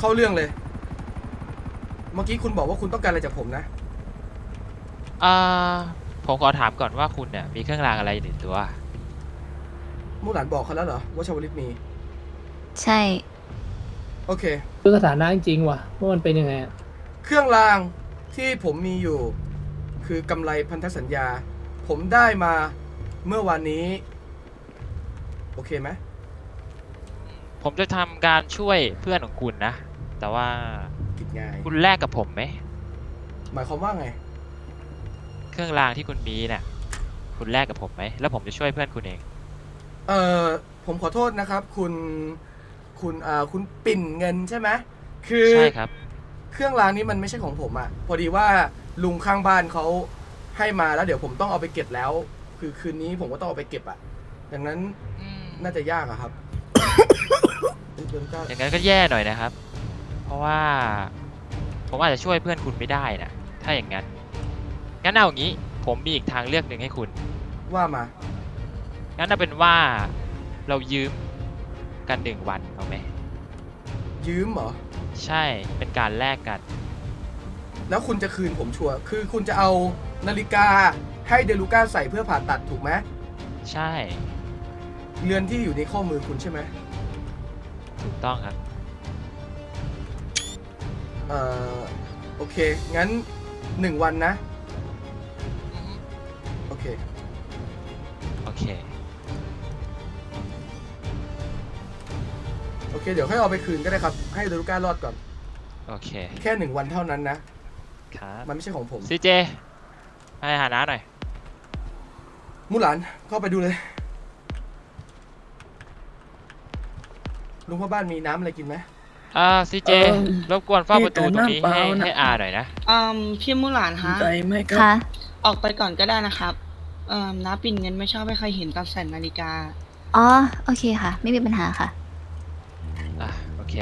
เข้าเรื่องเลย เมื่อกี้คุณบอกว่าคุณต้องการอะไรจากผมนะ อ่าผมขอถามก่อนว่าคุณเนี่ยมีเครื่องรางอะไรอยู่ในตัว มู่หลานบอกเขาแล้วเหรอว่าชาวลิตมี ใช่ โอเค ดูสถานะจริงๆว่ะว่ามันเป็นยังไงอะเครื่องรางที่ผมมีอยู่ คือกำไรพันธสัญญา ผมได้มาเมื่อวานนี้ โอเคไหมผมจะทำการช่วยเพื่อนของคุณนะ แต่ว่ากิจง่ายคุณแลกกับผมไหม หมายความว่าไง เครื่องรางที่คุณมีเนี่ยคุณแลกกับผมไหม แล้วผมจะช่วยเพื่อนคุณเอง เอ่อผมขอโทษนะครับ คุณคุณอ่าคุณปิ่นเงินใช่ไหมคือใช่ครับ เครื่องรางนี้มันไม่ใช่ของผมอะ่ะ พอดีว่าลุงข้างบ้านเขาให้มาแล้ว เดี๋ยวผมต้องเอาไปเก็บแล้ว คือคืนนี้ผมก็ต้องเอาไปเก็บอะ่ะดังนั้นอืมน่าจะยากอะครับเดือนเก้าอย่างนั้นก็แย่หน่อยนะครับเพ ราะว่า ผมอาจจะช่วยเพื่อนคุณไม่ได้นะถ้าอย่างนั้น งั้นเอาอย่างนี้ ผมมีอีกทางเลือกหนึ่งให้คุณ ว่ามา งั้นเอาเป็นว่าเรายืมกันหนึ่งวันเอาไหมยืมเหรอ ใช่เป็นการแลกกัน แล้วคุณจะคืนผมชัวร์คือคุณจะเอานาฬิกาให้เดลูก้าใส่เพื่อผ่าตัดถูกไหมใช่ เรือนที่อยู่ในข้อมือคุณใช่ไหมถูกต้องครับ เอ่อโอเค งั้นหนึ่งวันนะโอเค โอเค โอเค เดี๋ยวค่อยเอาไปคืนก็ได้ครับ ให้เดลูก้ารอดก่อน โอเค แค่หนึ่งวันเท่านั้นนะ ครับมันไม่ใช่ของผม ซีเจให้หาน้าหน่อยมูหลานเข้าไปดูเลย ลุงพ่อบ้านมีน้ำอะไรกินไหม อ่าซีเจเอ่อรบกวนเฝ้าประตูตรงนี้มีแต่ให้น้ำเปล่านะให้อาหน่อยนะ อืมพี่มูหลานฮะ ใจไหมครัค่ะ บ ออกไปก่อนก็ได้นะครับเอ่มน้าปิ่นเงินไม่ชอบให้ใครเห็นตอนใส่นาฬิกา อ๋อ โอเคค่ะ ไม่มีปัญหาค่ะ อะโอเค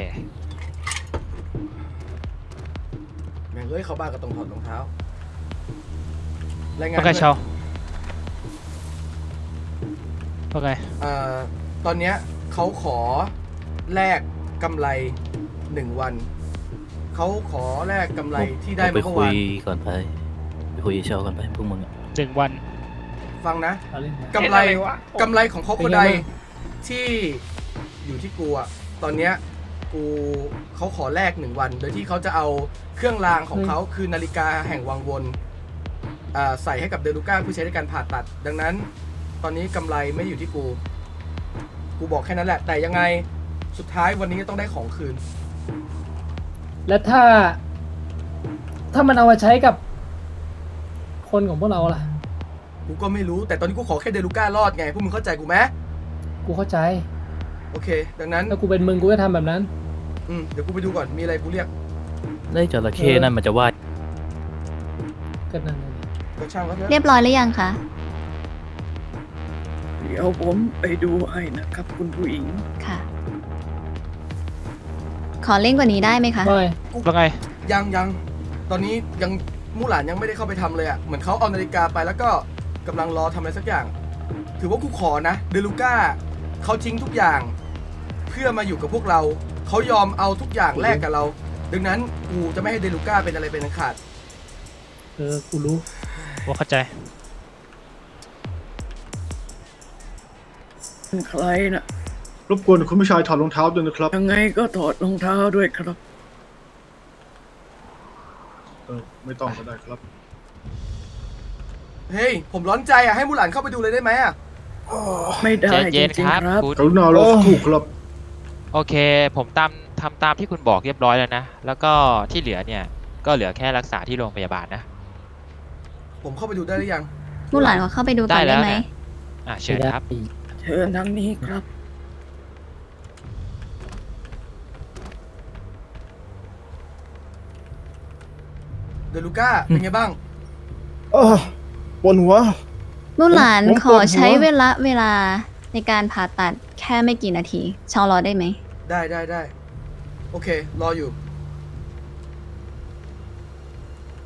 แม่งเอ้ย เข้าบ้านก็ต้องถอดรองเท้ารายงานโอเคด้วยเชาโอเคเอ่อตอนเนี้ยเขาขอแลก กำไรหนึ่งวัน เขาขอแลกกำไรที่ได้ไปมาเมื่อคุวายนก่อนไปไปคุยกับเชลก่อนไปพวกมึงอะหนึ่งวัน ฟังนะเอาเล่นนะกำไรกำไรของเขาเป็คนไงใดบ้างที่อยู่ที่กูอะตอนเนี้ยกูเขาขอแลกหนึ่งวัน โดยที่เขาจะเอาเครื่องรางของเขาคือนาฬิกาแห่งวังวนอ่าใส่ให้กับเดลูก้าผู้ใช้ในการผ่าตัด ดังนั้น ตอนนี้กำไรไม่ได้อยู่ที่กู กูบอกแค่นั้นแหละ แต่ยังไง สุดท้ายวันนี้ต้องได้ของคืน แล้วถ้า ถ้ามันเอามาใช้กับ คนของพวกเราล่ะ กูก็ไม่รู้แต่ตอนนี้กูขอแค่เดลูก้ารอดไงพวกมึงเข้าใจกูไหมกูเข้าใจโอเค ดังนั้น ถ้ากูเป็นมึงกูจะทำแบบนั้น อืม เดี๋ยวกูไปดูก่อน มีอะไรกูเรียกได้จระเข้เออนั่นมันจะว่ายก็นั่นน่ะดิก็ช่างแล้วเถอะเรียบร้อยหรือยังคะ เดี๋ยวผมไปดูให้นะครับคุณผู้หญิง ค่ะ ขอเร่งกว่านี้ได้ไหมคะไม่แล้วไง ยังยังตอนนี้ยังมู่หลานยังไม่ได้เข้าไปทำเลยอะ่ะ เหมือนเขาเอานาฬิกาไปแล้วก็กำลังรอทำอะไรสักอย่าง ถือว่ากูขอนะ เดลูก้าเขาทิ้งทุกอย่าง เพื่อมาอยู่กับพวกเรา เขายอมเอาทุกอย่างแลกกับเรา ดังนั้นกูจะไม่ให้เดลูก้าเป็นอะไรเป็นอันขาด เออกูรู้ว่าเข้าใจ ใครนะ รบกวนคุณผู้ชายถอดรองเท้าด้วยนะครับ ยังไงก็ถอดรองเท้าด้วยครับ เออไม่ต้องก็ได้ครับ เฮ้ย ผมร้อนใจอะ่ะ ให้มู่หลานเข้าไปดูเลยได้ไหมอะ ไม่ได้ใจจเย็นริงครับๆครับคุณกรุณารอสักครู่ครับ โอเค ผมตามทำตามที่คุณบอกเรียบร้อยแล้วนะ แล้วก็ที่เหลือเนี่ย ก็เหลือแค่รักษาที่โรงพยาบาลนะ ผมเข้าไปดูได้หรือยังมูหลานขอเข้าไปดูก่อนได้แล้ได้วไหม นะอะเชิญครับ เชิญทางนี้ครับ เดลูก้าเป็นไงบ้าง เออปวดหัว ลูกหลานผมขอปวดหัวใช้เวลาเวลาในการผ่าตัดแค่ไม่กี่นาทีชาวรอได้ไหม ได้ได้ได้โอเค รออยู่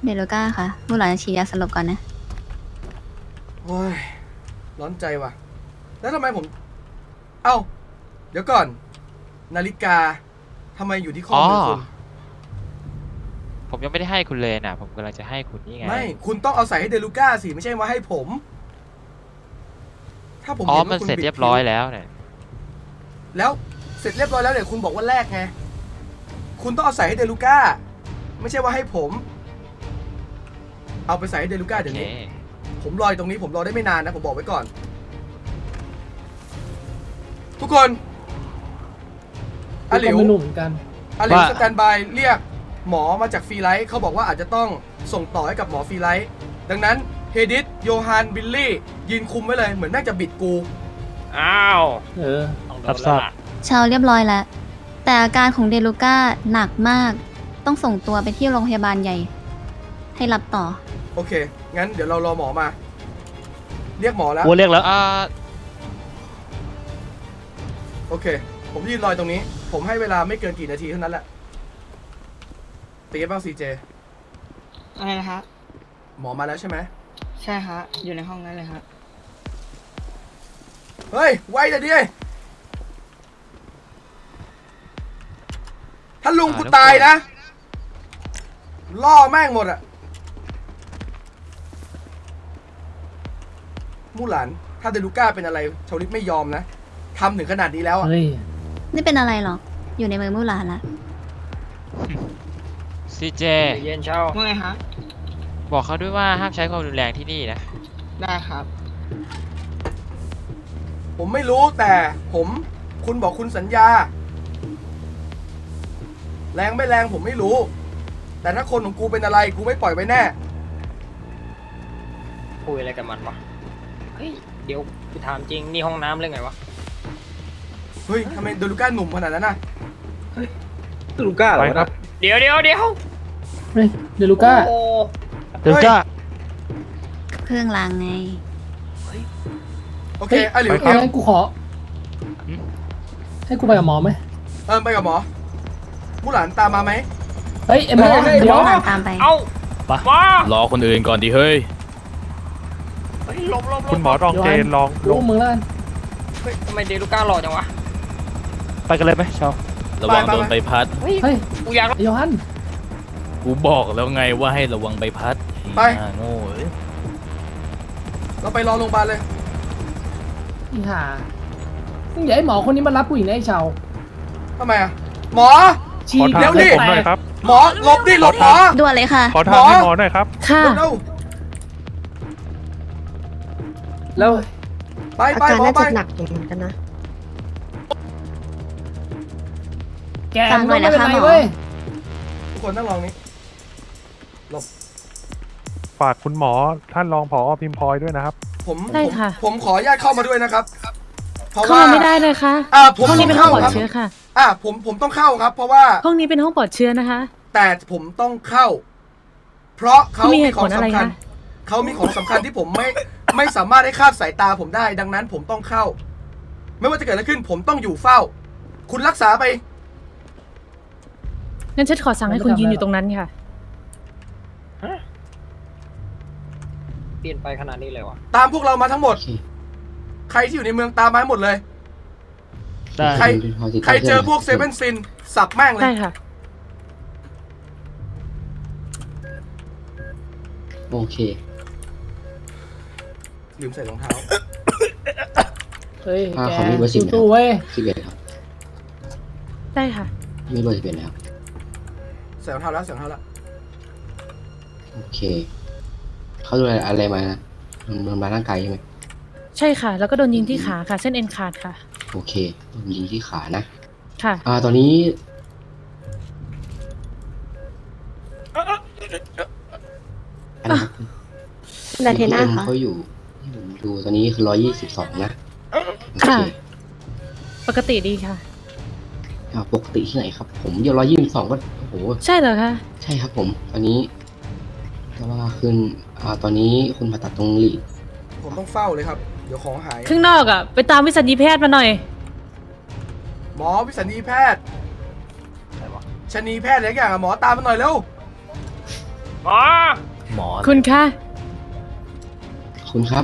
เดลูก้าค่ะลูกหลานฉีดยาสลบก่อนนะ โอ้ย ร้อนใจว่ะ แล้วทำไมผม เอ้า เดี๋ยวก่อน นาฬิกาทำไมอยู่ที่ข้อมือออ คุณ ผมยังไม่ได้ให้คุณเลยนะผมกำลังจะให้คุณนี่ไง ไม่ คุณต้องเอาใส่ให้เดลูก้าสิ ไม่ใช่มาให้ผม ถ้าผมอ๋อเห็นมันว่าคุณเสร็จบิดเรียบร้อยผิวแล้วเนี่ย แล้วเสร็จเรียบร้อยแล้วเนี่ยคุณบอกว่าแลกไง คุณต้องเอาใส่ให้เดลูก้า ไม่ใช่ว่าให้ผม เอาไปใส่ให้เดลูก้าโอเดี๋ยวเค นี้ ผมรออยู่ตรงนี้ผมรอได้ไม่นานนะ ผมบอกไว้ก่อน ทุกคนอาหลิวก็ไม่รู้เหมือนกัน อาหลิวว่า สแตนบายเรียก หมอมาจากฟรีไลท์เขาบอกว่าอาจจะต้องส่งต่อให้กับหมอฟรีไลท์ดังนั้นเฮดิสโยฮันบิลลี่ยืนคุมไว้เลยเหมือนแม่งจะบิดกู อ้าว เออต้องโดรับนทราแล้วบล่ะชาวเรียบร้อยแล้ว แต่อาการของเดลูก้าหนักมาก ต้องส่งตัวไปที่โรงพยาบาลใหญ่ ให้รับต่อ โอเค งั้นเดี๋ยวเรารอหมอมา เรียกหมอแล้ว วัวเรียกแล้วเอ่อโอเค ผมยืนรอยตรงนี้ ผมให้เวลาไม่เกินกี่นาทีเท่านั้นแหละ ตีกันบ้างซีเจอะไรนะฮะ หมอมาแล้วใช่ไหมใช่ฮะ อยู่ในห้องนั้นเลยฮะ เฮ้ย ไวแต่ดิถ้าลุงกูตายนะ ล่อแม่งหมดอะมู่หลาน ถ้าเดลูก้าเป็นอะไรชาวลิตไม่ยอมนะทำถึงขนาดนี้แล้วอะ เฮ้ย ไม่เป็นอะไรหรอก อยู่ในมือมู่หลานละ ซีเจเย็นเช้าว่าไงฮะ บอกเขาด้วยว่าห้ามใช้ความรุนแรงที่นี่นะ ได้ครับ ผมไม่รู้แต่ผมคุณบอกคุณสัญญา แรงไม่แรงผมไม่รู้ แต่ถ้าคนของกูเป็นอะไรกูไม่ปล่อยไว้แน่ คุยอะไรกับมันวะเฮ้ยเดี๋ยวกูถามจริงนี่ห้องน้ำเรื่องไงวะเฮ้ยทำไมเดลูก้าหนุ่มขนาดนั้นน่ะลูก้าเหรอครับเดี๋ยวเดี๋ยวเดี๋ยว เฮ้ยเดลูก้าโอ้เดี๋ยวจ้า เครื่องรางไง โอเคเฮ้ยอะหลิวเอเออลให้กูขอให้กูไปกับหมอไหมเออไปกับหมอมู่หลานตามมาไหม เฮ้ยไอ้หมอเดี๋เดี๋ยยววหลานตามไป เอ้าไปว้ารอคนอื่นก่อนดิเฮ้ย เฮ้ยหลบหลบหลบคุณหมอรองเจนลองลลูงกมึงแล้วกันเฮ้ยทำไมเดลูก้าหล่อจังวะ ไปกันเลยไหมชาวระวังโดนใบพัด เฮ้ยกูอยากไอ้โยฮัน กูบอกแล้วไงว่าให้ระวังใบพัดไปไอ้หน้าโง่เอ้ยเราไปรอโรงพยาบาลเลย อีห่ามึงอย่าให้หมอคนนี้มารับกูอีกนะไอ้ชาวทำไมอะ หมอฉีดเดี๋ยวดิแตกหมอหลบดิหลบหมอ ด่วนเลยค่ะ ขอทางให้หมอหน่อยครับ ค่ะ เร็วแล้วไปไปหมอไปแกมันก็ไม่เป็นไรเว้ยทุกคนนั่งลองนี้ห ลบฝากคุณหมอท่านรองผอพิมพลอยด้วยนะครับ ผมได้ค่ะผมผมขออนุญาตเข้ามาด้วยนะครับเพราะเข้าว่ามาไม่ได้นะคะอ่าผมห้องต้นี้องเป็นห้อเข้างปลอครัดบเชื้อค่ะ อ่าผมผมต้องเข้าครับ เพราะว่าห้องนี้เป็นห้องปลอดเชื้อนะคะ แต่ผมต้องเข้า เพราะเขาคุณมีมีเหตุขผองลอะไรสำคัญคะ เขามีของสำคัญที่ผมไม่ไม่สามารถให้คาดสายตาผมได้ ดังนั้นผมต้องเข้า ไม่ว่าจะเกิดอะไรขึ้น ผมต้องอยู่เฝ้า คุณรักษาไป งั้นฉันขอสั่งให้คุณยืนอยู่ตรงนั้นค่ะ เปลี่ยนไปขนาดนี้เลยวะตามพวกเรามาทั้งหมด ใครที่อยู่ในเมืองตามมาให้หมดเลย ได้ใคร ใครเจอพวกเซเว่นซินสับแม่งเลได้ย ค่ะ โอเค ลืมใส่รองเท้า เฮ้ยอ่าแกขอมีเบอร์สิบนะ สู้ๆเว้ยสิบเอ็ดครับ ได้ค่ะมีเบอร์สิบเอ็ดแล้ว ใส่รองเท้าแล้วใส่รองเท้าแล้ว โอเค เขาดูอะไรมานะมันมันมาร่างกายใช่ไหมใช่ค่ะ แล้วก็โดนยิงที่ขาค่ะ เส้นเอ็นขาดค่ะ โอเคโดนยิงที่ขานะ ค่ะ อ่า ตอนนี้ อันนี้ครับลาเทน่าที่อ็มค่ะ เขาอยู่ที่ผมดูตอนนี้คือร้อยยี่สิบสองนะ โอเคค่ะ ปกติดีค่ะ อ่าปกติที่ไหนครับ ผมเดียวร้อยยี่สิบสองก็โอ้โห ใช่เหรอคะ ใช่ครับผม ตอนนี้ แต่ว่าคืนอ่าตอนนี้คุณผ่าตัดตรงหลีดผมต้องเฝ้าเลยครับ เดี๋ยวของหาย ข้างนอกอะ ไปตามวิสัญญีแพทย์มาหน่อย หมอวิสัญญีแพทย์ชนีแพทย์อะไรอย่างอะหมอตามมาหน่อยเร็ว หมอหมอคุณคะคุณครับ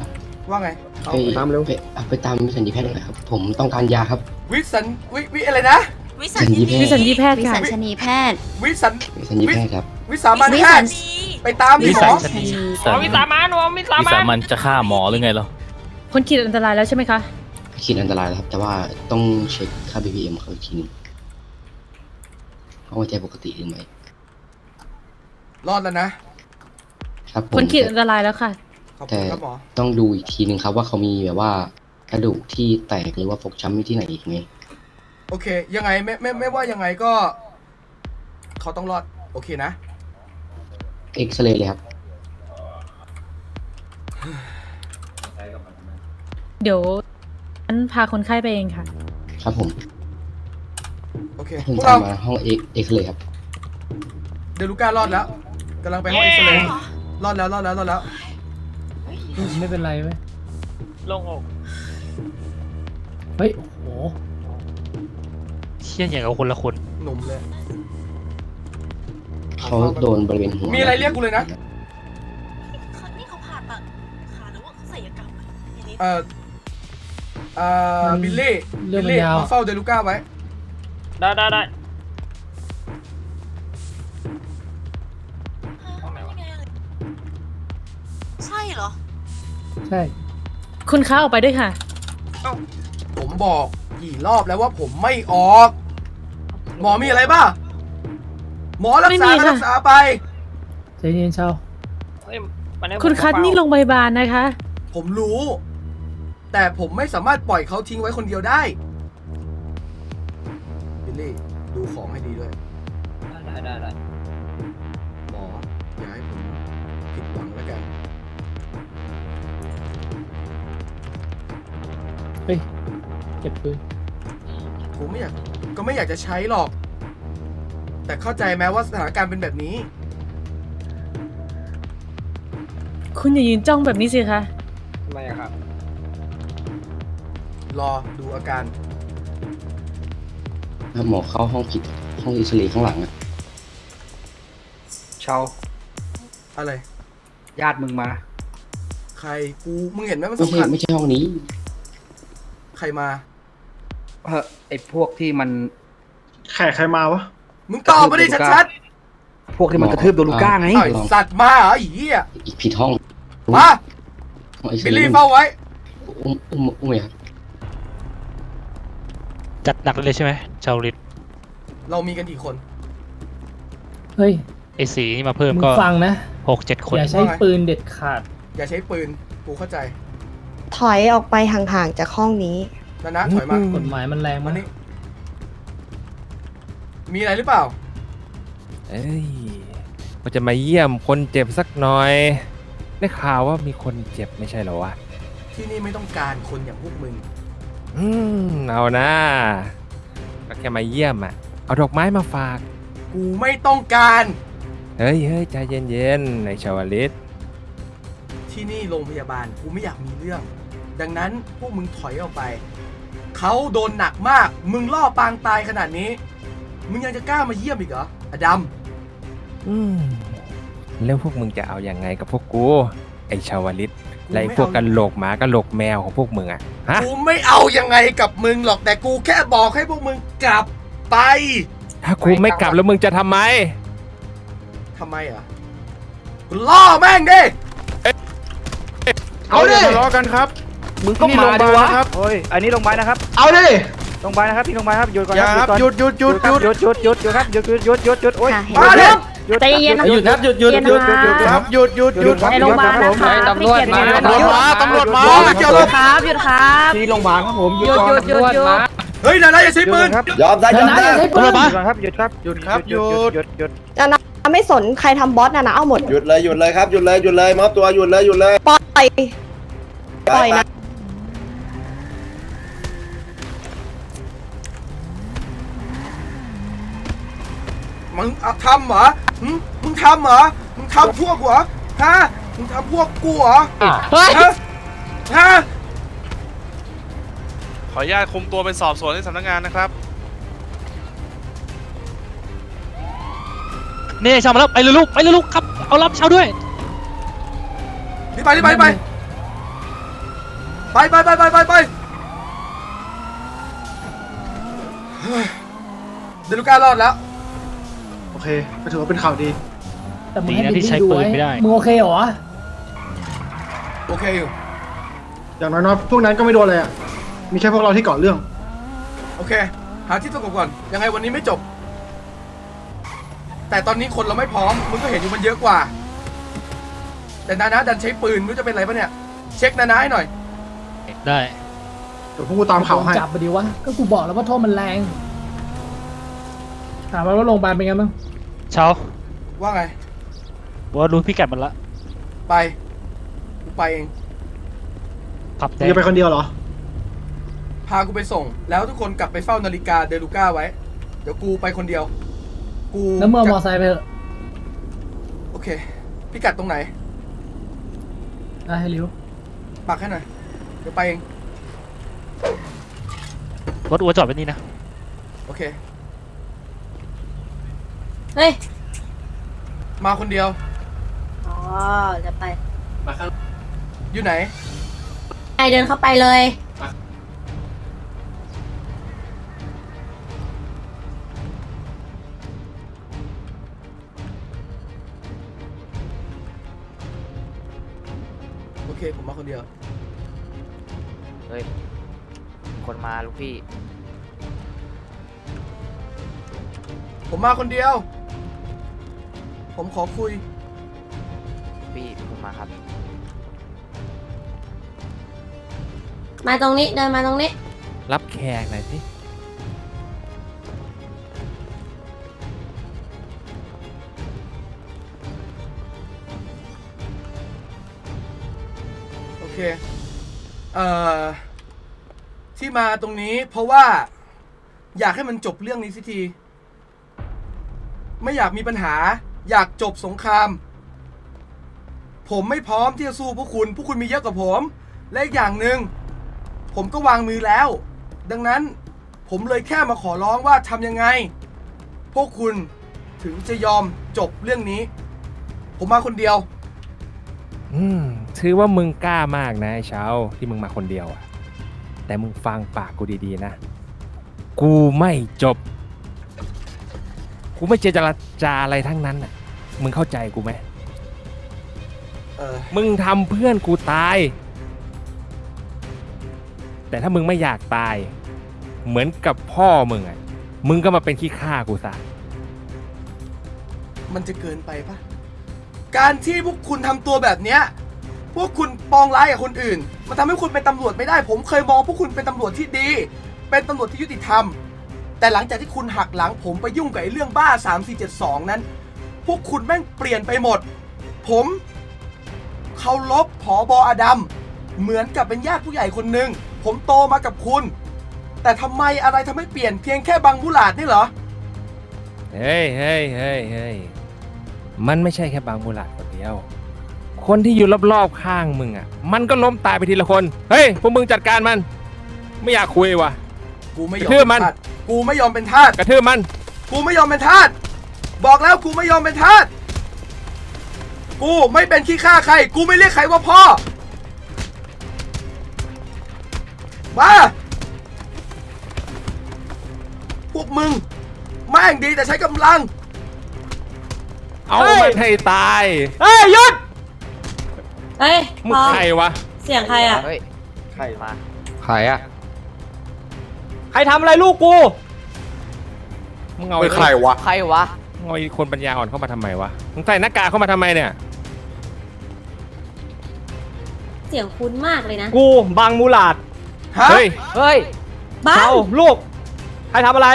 ว่าไงเอาไปตามเร็วไปอะไปตามวิสัญญีแพทย์หน่อยครับ ผมต้องการยาครับวิสัญวิวิอะไรนะ วิสัญญีแพวิทสัญย์ญีแพทย์วิค่ะ สัญชนีแพทย์ วิสัญวิสัญญีแพทย์ครับ วิสามันวิแพสัทญย์ ไปตามดิวิหมสัอญชนีหมอวิสามันหมอวิสาวิมัสานมันจะฆ่าหมอหรือไงเหรอพ้นขีดอันตรายแล้วใช่ไหมคะ ขีดอันตรายแล้วครับ แต่ว่าต้องเช็คค่า BPM เขาอีกทีหนึงว่าหัวใจปกติหรือไม่รอดแล้วนะ ครับผมพ้นขีดอันตรายแล้วค่ะ ขอบคุแต่ณครับหมอ ต้องดูอีกทีหนึ่งครับว่าเขามีแบบว่ากระดูกที่แตกหรือว่าฟกช้ำอยู่ที่ไหนอีกไหมโอเค ยังไงไม่ไม่ไม่ว่ายังไงก็ เขาต้องรอด โอเคนะ เอ็กซเรย์เลยครับ เดี๋ยวฉันพาคนไข้ไปเองค่ะ ครับผมโอเคผมพวกตาเรามมาห้องเอ็กเอ็กซเรย์ครับ เดลูก้ารอดแล้วกำลังไปห้องเอ็กซเรย์รอดแล้วรอดแล้วรอดแล้วไม่เป็นไรไหมลงอกเฮ้ย โอ้โหเชี่ยอย่างกับคนละคนหนุ่มเลย เขาโดนบริเวณหัวมีอะไรเรียกกูเลยนะ นี่เขาผ่าตัดขาหรือว่าเขาศัลยกรรมเอ่อเอ่อมันบิลลี่เรื่บิองลมันลี่ยาว มาเฝ้าเดลูก้าไว้ ได้ได้ได้ใช่เหรอ ใช่ คุณคะออกไปด้วยค่ะ ผมบอกกี่รอบแล้วว่าผมไม่ออก หมอมีอะไรบ้า หมอรักไม่ษามีก็ค่ะ รักษาไป ใจเย็นเชาเฮ้ยมันให้ผมคุณคัดเฝ้านี่โรงพยาบาลนะคะ ผมรู้ แต่ผมไม่สามารถปล่อยเขาทิ้งไว้คนเดียวได้บิลลี่ดูของให้ดีด้วย ได้ได้ได้หมออย่าให้ผมผิดหวังแล้วกัน เฮ้ยเก็บปืนผมไม่อยากก็ไม่อยากจะใช้หรอก แต่เข้าใจไหมว่าสถานการณ์เป็นแบบนี้ คุณอย่ายืนจ้องแบบนี้สิคะ ทำไมอะครับรอดูอาการแล้วหมอเข้าห้องผิดห้องเอ็กซเรย์ข้างหลังอะเชาอะไร ญาติมึงมา ใครกูมึงเห็นไหมมันไม่สำใช่คัญไม่ใช่ห้องนี้ ใครมา เออไอพวกที่มันแขกใครมาวะ มึงตอบมาดิชัดพวกที่มันกระทืบโดลูก้าไงๆไอ้สัตว์มาเหรอไอ้เหี้ยอีกผิดห้องมาห้องเอ็กซบิลเรลี่ย์เฝ้าไว้ อุ้มอุ้มอุ้มเลยครับจัดหนักเลยใช่ไหมชาวลิตเรามีกันกี่คน เฮ้ยไอสีนี่มาเพิ่มมึงก็ฟังนะ หกเจ็ดคน อย่าใช้ปืนเด็ดขาด อย่าใช้ปืนกูเข้าใจถอยออกไปห่างๆจากห้องนี้นะนะถอยมา กฎหมายมันแรงมามานี่ มีอะไรหรือเปล่า เอ้ยว่าจะมาเยี่ยมคนเจ็บสักหน่อย ได้ข่าวว่ามีคนเจ็บไม่ใช่เหรอวะ ที่นี่ไม่ต้องการคนอย่างพวกมึง อืม เอานะก็แค่มาเยี่ยมอะ เอาดอกไม้มาฝาก กูไม่ต้องการ เฮ้ยเฮ้ยใจเย็นๆ ในชาวลิต ที่นี่โรงพยาบาลกูไม่อยากมีเรื่อง ดังนั้นพวกมึงถอยออกไป เขาโดนหนักมาก มึงล่อปางตายขนาดนี้ มึงยังจะกล้ามาเยี่ยมอีกเหรออดัมอืมแล้วพวกมึงจะเอาอยัางไงกับพวกกู ไอชาวลิตและไอพวกกันโหลกหมากันโหลกแมวของพวกมึงอะฮะ กูไม่เอายังไงกับมึงหรอกแต่กูแค่บอกให้พวกมึงกลับไปถ้ากูไม่กลับแล้วมึงจะทำไม ทำไมอะกูล่อแม่งดิ เอาดิ ทะเลาะกันครับมึงก็มาดิวะครับเฮ้ย อันนี้โรงพยาบาลนะครับ เอาดิ โรงพยาบาลนะครับพี่โรงพยาบาลครับหยุดก่อนอย่าคครัรับบหยุดหยุดหยุดหยุดหยุดหยุดหยุดหยุดครับหยุดหยุดหยุดหยุดหยุดโอ๊ยค่ะเห็นมาดิหยุดใจเย็นๆนะ หยุดครับหยุดหยุดหยุดหยุดหยุดหยุดครับหยุดหยุดหยุดครับในโรงพยาบาลนะคะตำรวจมาให้เกียรติตำรวจมาตำรวจมาไม่เกี่ยวเลยครับหยุดครับที่โรงพยาบาลครับผมหยุดหยุดหยุดหยุดเฮ้ยนายนายอย่าใช้ปืน ครับยอมได้เดี๋ยวนะอย่าใช้ปืนหยุดก่อนครับหยุดครับหยุดครับหยุด หยุดหยุดไม่สนใครทำบอสนะนะเอาหมดหยุดเลยหยุดเลยครับหยุดเลยหยุดเลยมอบตัวหยุดเลยหยุดเลยปล่อยปล่อยนะ มึงเอาทำเหรอหึมึงทำเหรอ มึงทำพวกกูเหรอ ฮะ มึงทำพวกกูเหรอ เฮ้ยฮะ ฮะ ขออนุญาตคุมตัวไปสอบสวนที่สำนักงานนะครับ นี่ชาวมาแล้วไปเลยลูกไปเลยลูกครับเอารับชาวด้วย รีบไปรีบไปรีบไปไปไปไปไปไปไปเฮ้ยเดลูก้ารอดแล้วโอ เคก็ถือว่าเป็นข่าวดี แต่มึงให้ดีนะบิลที่ใช้ลี่ดูปืนไว้ไม่ได้ มึงโอเคเหรอโอเคอยู่ อย่างน้อยๆพวกนั้นก็ไม่โดนเลยอะ มีแค่พวกเราที่ก่อเรื่อง โอเค หาที่สงบก่อน ยังไงวันนี้ไม่จบ แต่ตอนนี้คนเราไม่พร้อม มึงก็เห็นอยู่มันเยอะกว่า แต่นานะดันใช้ปืนไม่รู้จะเป็นไรปะเนี่ย เช็คนานะให้หน่อย ได้ เดี๋ยวพวกกูตามข่าวให้ จับไปดีวะ ก็กูบอกแล้วว่าโทษมันแรง ถามว่าโรงพยาบาลเป็นไงบ้าง ชาวว่าไงว่ารู้พิกัดมันละไปกูไปเองขับมึงจะไปคนเดียวเหรอ พากูไปส่ง แล้วทุกคนกลับไปเฝ้านาฬิกาเดลูก้าไว้ เดี๋ยวกูไปคนเดียว กูแล้วมึงเอามอจะไซค์ไปเถอะโอเค พิกัดตรงไหนได้ให้ริ้วปักให้หน่อย เดี๋ยวไปเองรถอัวจอดไว้นี่นะ โอเค เฮ้ย มาคนเดียว อ๋อ จะไปอยู่ไหนไอเดินเข้าไปเลย โอเค ผมมาคนเดียว เฮ้ยคนมาลูกพี่ ผมมาคนเดียว ผมขอคุย พี่คนมาครับ มาตรงนี้เดินมาตรงนี้ รับแขกหน่อยสิโอเค เอ่อ ที่มาตรงนี้เพราะว่า อยากให้มันจบเรื่องนี้สักที ไม่อยากมีปัญหา อยากจบสงคราม ผมไม่พร้อมที่จะสู้พวกคุณ พวกคุณมีเยอะกว่าผม และอีกอย่างหนึ่งผมก็วางมือแล้ว ดังนั้นผมเลยแค่มาขอร้องว่าทำยังไง พวกคุณถึงจะยอมจบเรื่องนี้ ผมมาคนเดียว อืมถือว่ามึงกล้ามากนะไอ้เช้าที่มึงมาคนเดียวอะแต่มึงฟังปากกูดีๆนะ กูไม่จบ กูไม่เจรจาอะไรทั้งนั้นอะมึงเข้าใจกูไหมเออมึงทำเพื่อนกูตาย แต่ถ้ามึงไม่อยากตาย เหมือนกับพ่อมึงอะมึงก็มาเป็นขี้ข้ากูซะมันจะเกินไปปะการที่พวกคุณทำตัวแบบเนี้ย พวกคุณปองร้ายกับคนอื่น มันทำให้คุณเป็นตำรวจไม่ได้ ผมเคยมองพวกคุณเป็นตำรวจที่ดี เป็นตำรวจที่ยุติธรรม แต่หลังจากที่คุณหักหลังผมไปยุ่งกับไอ้เรื่องบ้า 3472 นั้น พวกคุณแม่งเปลี่ยนไปหมด ผมเคารพผอบออดัม เหมือนกับเป็นญาติผู้ใหญ่คนหนึ่ง ผมโตมากับคุณ แต่ทำไมอะไรทำให้เปลี่ยนเพียงแค่บางมุหลาดนี่เหรอ เฮ้ยเฮ้ยเฮ้ยเฮ้ยมันไม่ใช่แค่บางบุหลาดคนเดียว คนที่อยู่รอบๆข้างมึงอะ มันก็ล้มตายไปทีละคน เฮ้ย พวกมึงจัดการมัน ไม่อยากคุยวะกูไม่ยอมกระทืบมันเป็นทาส กูไม่ยอมเป็นทาสกระทืบมัน กูไม่ยอมเป็นทาสบอกแล้วกูไม่ยอมเป็นทาสกูไม่เป็นขี้ข้าใคร กูไม่เรียกใครว่าพ่อ มาพวกมึงแม่งดีแต่ใช้กำลัง เอาเฮ้ย มันให้ตาย เฮ้ยหยุดเฮ้ยมึงใครวะ เสียงใครอะ เฮ้ย ใครมา ใครอะ ใครทำอะไรลูกกู มึงเอาเป็นใครวะ ใครวะ มึงเอาไอ้คนปัญญาอ่อนเข้ามาทำไมวะ มึงใส่หน้ากากเข้ามาทำไมเนี่ย เสียงคุ้นมากเลยนะกูบางมูหลาดฮะเฮ้ย เฮ้ย บ้าเอาลูก ใครทำอะไร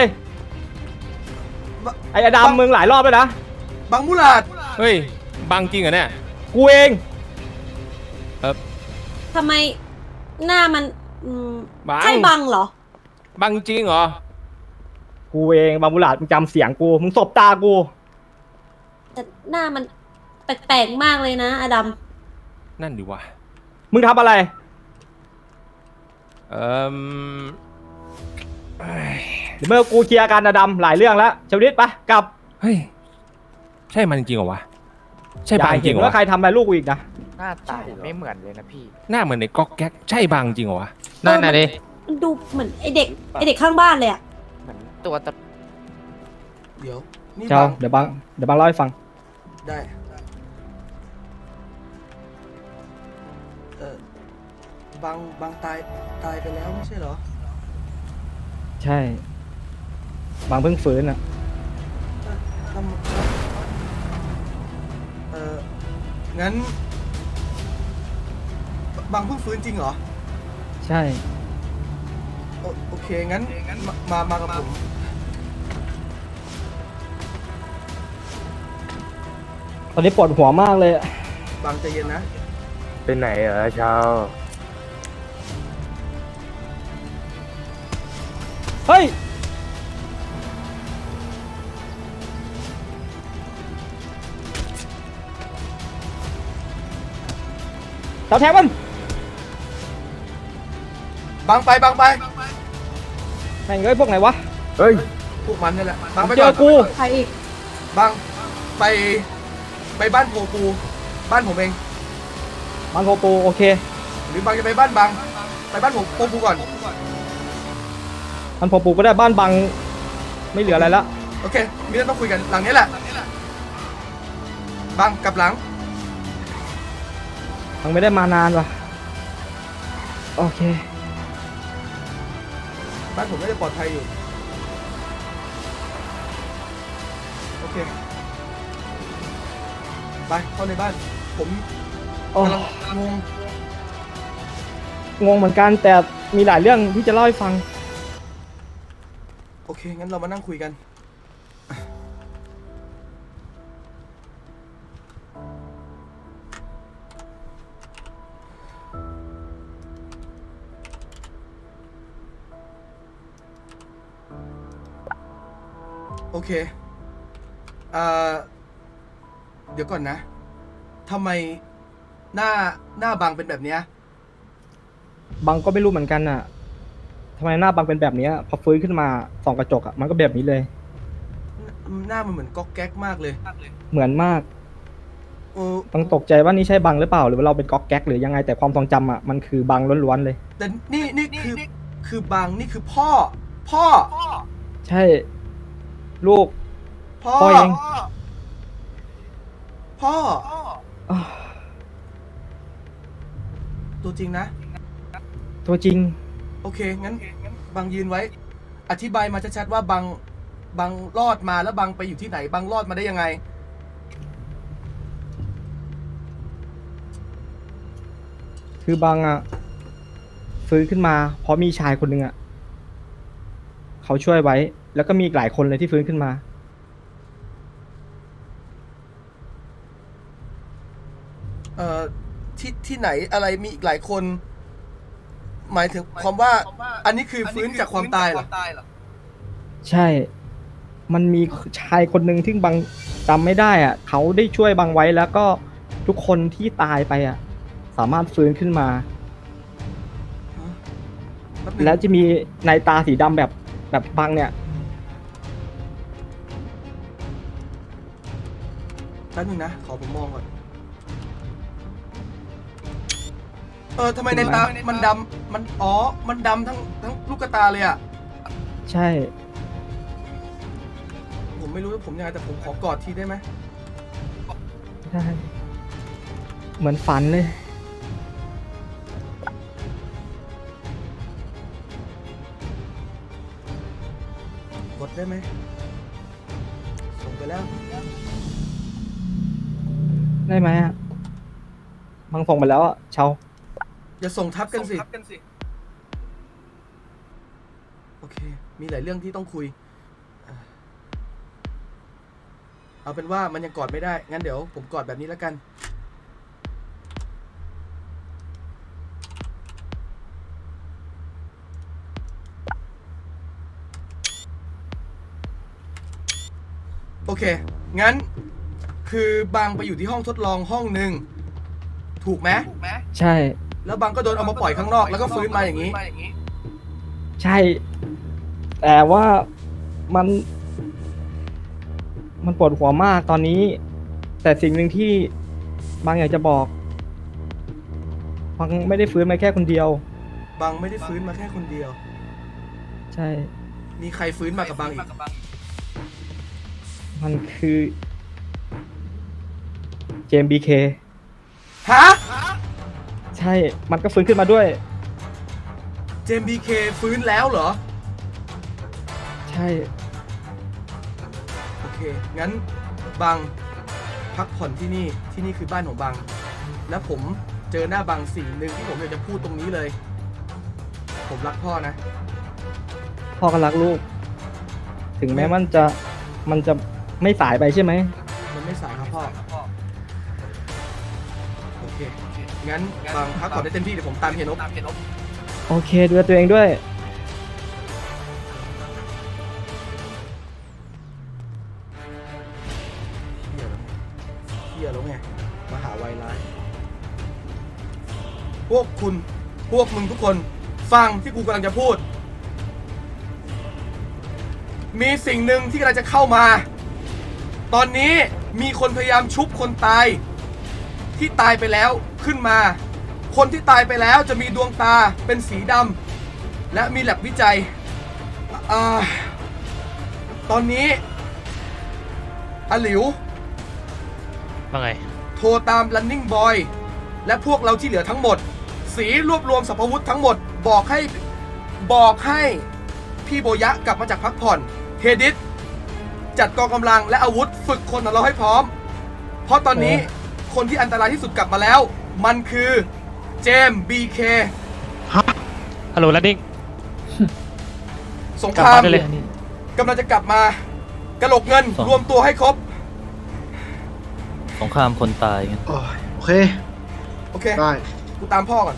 ไอ้อดัมมึงหลายรอบแล้วนะ บังมุลาดเฮ้ย บังจริงเหรอเนี่ย กูเอง ทำไมหน้ามันอืมบัง ใช่บังเหรอ บังจริงเหรอ กูเองบางมูหลาดมึงจำเสียงกูมึงสบตากู แต่หน้ามันแปลกๆมากเลยนะอดัมนั่นดิวะมึงทำอะไร เอ่มเอ้ยเดี๋ยวเมื่อกูเคลียร์กันนะดำหลายเรื่องแล้วชวลิตไปกลับเฮ้ย ใช่มันจริงเหรอวะ ใช่อย่าบางจเห็รินงเหรอว่าวะใครทำอะไรลูกกูอีกนะ หน้าตาไม่เหมือนเลยนะพี่ หน้าเหมือนในก๊อกแก๊ก ใช่บางจริงเหรอวะ นั่นน่ะดิ มันดูเหมือนไอเด็กไอเด็กข้างบ้านเลยอะเหมือนตัวตะเดี๋ยวนี่เจ้าบังเดี๋ยวบังเดี๋ยวบังเล่าให้ฟัง ได้เออบังบังตายตายไปแล้วไม่ใช่เหรอใช่ บังเพิ่งฟื้นอะ เอ่อทำเอองั้น บังเพิ่งฟื้นจริงเหรอ ใช่ โอโอเคงั้นมามามากับผมตอนนี้ปวดหัวมากเลยอะบังใจเย็นนะเป็นไหนเหรอชาวเฮ้ยเจ้าแทงมันบังไปบังไป แม่งเอ้ยพวกไหนวะ เฮ้ย พวกมันนี่แหละบังไปเจก่ออนกู ใครอีก บังไป ไปบ้านโพปูบ้านผมเอง มันโพปูโอเค หรือบังจะไปบ้านบัง ไปบ้านผมโพปูก่อน มันโพปูก็ได้บ้านบัง ไม่เหลืออะไรละโอเค มีเรื่องต้องคุยกันหลังนี้แหละ บังกลับหลังมันไม่ได้มานานว่ะ โอเค บ้านผมน่าจะปลอดภัยอยู่ โอเค ไปเข้าในบ้าน ผมโอ้กำลังงงงงเหมือนกันแต่มีหลายเรื่องที่จะเล่าให้ฟัง โอเค งั้นเรามานั่งคุยกัน เคเอ่อเดี๋ยวก่อนนะทำไมหน้าหน้าบางเป็นแบบเนี้ยบังก็ไม่รู้เหมือนกันอะทำไมหน้าบังเป็นแบบเนี้ยพอฟื้นขึ้นมาส่องกระจกอะมันก็แบบนี้เลย หน้ามันเหมือนก๊อกแก๊กมากเลยเหมือนมากเออบังตกใจว่านี่ใช่บังหรือเปล่า หรือว่าเราเป็นก๊อกแก๊กหรือยังไงแต่ความทรงจำอะมันคือบังล้วนๆเลย แต่นี่นี่คือคือบางนี่คือพ่อ พ่อ ใช่ ลูก พ่อ พ่อเอง พ่อ อ้าวตัวจริงนะ ตัวจริง โอเค งั้นบางยืนไว้ อธิบายมาชัดๆว่าบางบางรอดมาแล้วบางไปอยู่ที่ไหนบางรอดมาได้ยังไง คือบังอะฟื้นขึ้นมา เพราะมีชายคนหนึ่งอะ เขาช่วยไว้ แล้วก็มีอีกหลายคนเลยที่ฟื้นขึ้นมา เอ่อที่ที่ไหนอะไรมีอีกหลายคน หมายถึงความว่า อันนี้คือฟื้นจากความตายเหรอใช่ มันมีชายคนหนึ่งที่บังจำไม่ได้อะ เขาได้ช่วยบังไว้แล้วก็ทุกคนที่ตายไปอะ สามารถฟื้นขึ้นมาป๊บนึง แล้วจะมีในตาสีดำแบบแบบบังเนี่ย แป๊บนึงนะ ขอผมมองก่อน เออทำไมในตา มันดำมัน อ๋อ มันดำทั้งทั้งลูกตาเลยอะ ใช่ ผมไม่รู้ว่าผมยังไงแต่ผมขอกอดทีได้ไหมใช่เหมือนฝันเลย กดได้ไหม ส่งไปแล้ว ได้ไหมอะบังส่งไปแล้วอะเชาอย่าส่งทับกันสิ โอเค มีหลายเรื่องที่ต้องคุยเอ่อเอาเป็นว่ามันยังกอดไม่ได้ งั้นเดี๋ยวผมกอดแบบนี้แล้วกัน โอเค งั้น คคือบางไปอยู่ที่ห้องทดลองห้องหนึ่งถูกไหมใช่ แล้วบางก็โดนเอามาปล่อยข้างนอกแล้วก็ฟื้นมาอย่างนี้ ใช่ แต่ว่ามัน มันปวดหัวมากตอนนี้ แต่สิ่งหนึ่งที่บางอยากจะบอกบางไม่ได้ฟื้นมาแค่คนเดียว บางไม่ได้ฟื้นมาแค่คนเดียว ใช่ มีใครฟื้นมากับบางอีก มันคือ เจมบีเคฮะ ใช่ มันก็ฟื้นขึ้นมาด้วย เจมบีเคฟื้นแล้วเหรอ ใช่ โอเค งั้นบางพักผ่อนที่นี่ ที่นี่คือบ้านของบางและผมเจอหน้าบางสิ่งหนึ่งที่ผมอยากจะพูดตรงนี้เลย ผมรักพ่อนะ พ่อก็รักลูก ถึงแม้มันจะ มันจะไม่สายไปใช่ไหม มันไม่สายครับพ่อ โอเค งั้นบางพักผ่อนได้เต็มที่เดี๋ยวผมตามเฮียนบโอเคดูแลตัวเองด้วย เฮียแล้วไงมหาวัยร้าย พวกคุณ พวกมึงทุกคน ฟังที่กูกำลังจะพูด มีสิ่งหนึ่งที่กำลังจะเข้ามา ตอนนี้มีคนพยายามชุบคนตาย ที่ตายไปแล้วขึ้นมา คนที่ตายไปแล้วจะมีดวงตาเป็นสีดำและมีแลบวิจัยอ่าตอนนี้อาหลิวว่าไง โทรตาม running boy และพวกเราที่เหลือทั้งหมด สีรวบรวมสรรพวุธทั้งหมด บอกให้บอกให้พี่โบยะกลับมาจากพักผ่อน เฮดิสจัดกองกำลังและอาวุธฝึกคนของเราให้พร้อม เพราะตอนนี้ คนที่อันตรายที่สุดกลับมาแล้ว มันคือเจมบีเคฮัลโหลแลนดิ้ง สงกลัคบรามมาได้เลย กำลังจะกลับมากระโหลกเงินสองรวมตัวให้ครบ สงครามคนตายไงโอเค โอเค ได้ กูตามพ่อก่อน